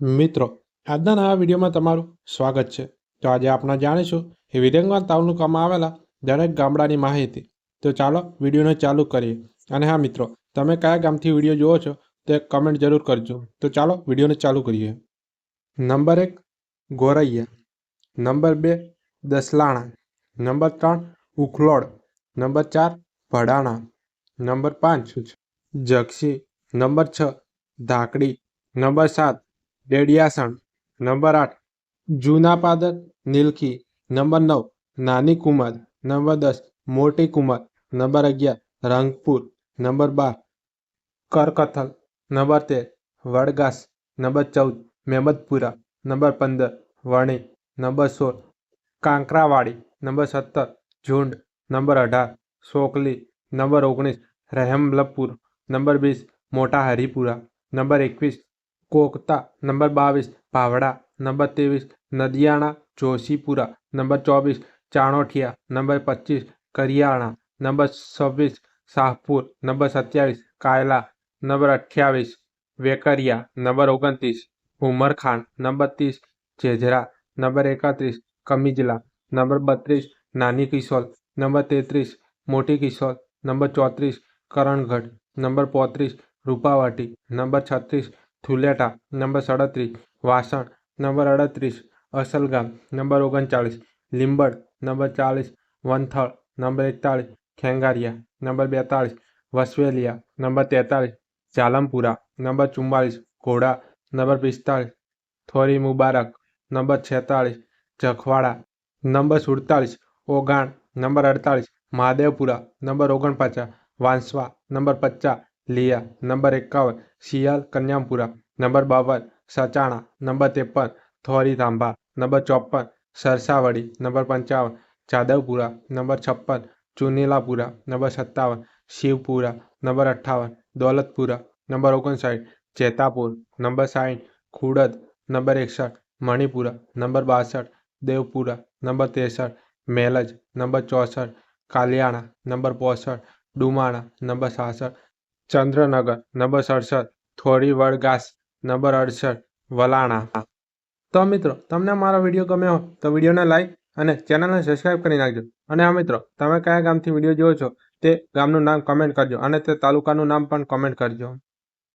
મિત્રો, આજના નવા વિડીયોમાં તમારું સ્વાગત છે. તો આજે આપણે જાણીશું એ વિરંગવાન તાલુકામાં આવેલા દરેક ગામડાની માહિતી. તો ચાલો વિડીયોને ચાલુ કરીએ. અને હા મિત્રો, તમે કયા ગામથી વીડિયો જુઓ છો તે કમેન્ટ જરૂર કરજો. તો ચાલો વિડીયોને ચાલુ કરીએ. નંબર એક, ગોરૈયા. નંબર બે, દસલાણા. નંબર ત્રણ, ઉખલોડ. નંબર ચાર, ભડાણા. નંબર પાંચ જક્ષી નંબર છ, ધાકડી. નંબર સાત ડેડિયાસણ નંબર આઠ જૂના પાદર નીલખી નંબર નવ નાની કુમાર નંબર દસ મોટી કુમાર નંબર અગિયાર રંગપુર નંબર બાર કરકથલ નંબર તેર વડગાસ નંબર ચૌદ મેમદપુરા નંબર પંદર વણી નંબર સોળ કાંકરાવાડી નંબર સત્તર ઝુંડ નંબર અઢાર સોકલી નંબર ઓગણીસ રહેમલપુર નંબર વીસ મોટા હરિપુરા નંબર એકવીસ कोकता, नंबर बीस पावड़ा, नंबर तेईस नदियाणा, जोशीपुरा, नंबर चौबीस, चाणोठिया, नंबर पच्चीस, करियाणा, नंबर छब्बीस शाहपुर, नंबर सत्यावीस कायला, नंबर अट्ठाईस वेकरिया, नंबर ओगतीस उमरखान, नंबर तीस जेजरा नंबर एकत्रीस कमीजला, नंबर बत्तीस, नानी किशोल नंबर तेतरीस मोटी किशोल नंबर चौतरीस करणगढ़ नंबर पौतरीस रूपावाटी, नंबर छत्तीस થુલેટા નંબર સડત્રીસ વાસણ નંબર અડત્રીસ અસલગામ નંબર ઓગણચાળીસ લીંબડ નંબર ચાલીસ વંથળ નંબર એકતાળીસ ખેંગારિયા નંબર બેતાળીસ વસવેલિયા નંબર તેતાળીસ જાલમપુરા નંબર ચુમ્માલીસ ઘોડા નંબર પિસ્તાળીસ થોરી મુબારક નંબર છેતાળીસ જખવાડા નંબર સુડતાલીસ ઓગાણ નંબર અડતાળીસ મહાદેવપુરા નંબર ઓગણપચાસ વાંસવા નંબર પચાસ लिया। नंबर इक्यावन, सियाल कन्यामपुरा नंबर बावन, सचाणा। नंबर तिरपन थौरी तांबा नंबर चौपन, सरसावड़ी। नंबर पंचावन जादवपुरा नंबर छप्पन, चुनीलापुरा। नंबर सत्तावन, शिवपुरा। नंबर अट्ठावन, दौलतपुरा। नंबर ओगनसाठ, चेतापुर। नंबर साइठ खूड़द। नंबर इकसठ, मणिपुरा। नंबर बासठ, देवपुरा। नंबर तिरसठ, मेलज। नंबर चौंसठ कालियाणा नंबर पौसठ डुमाणा नंबर सासठ ચંદ્રનગર, નંબર સડસઠ થોડી વડગાસ નંબર અડસઠ, વલાણા. તો મિત્રો, તમને મારો વીડિયો ગમ્યો હોય તો વિડીયોને લાઈક અને ચેનલને સબસ્ક્રાઈબ કરી નાખજો. અને હા મિત્રો, તમે કયા ગામથી વીડિયો જોવો છો તે ગામનું નામ કમેન્ટ કરજો અને તે તાલુકાનું નામ પણ કમેન્ટ કરજો.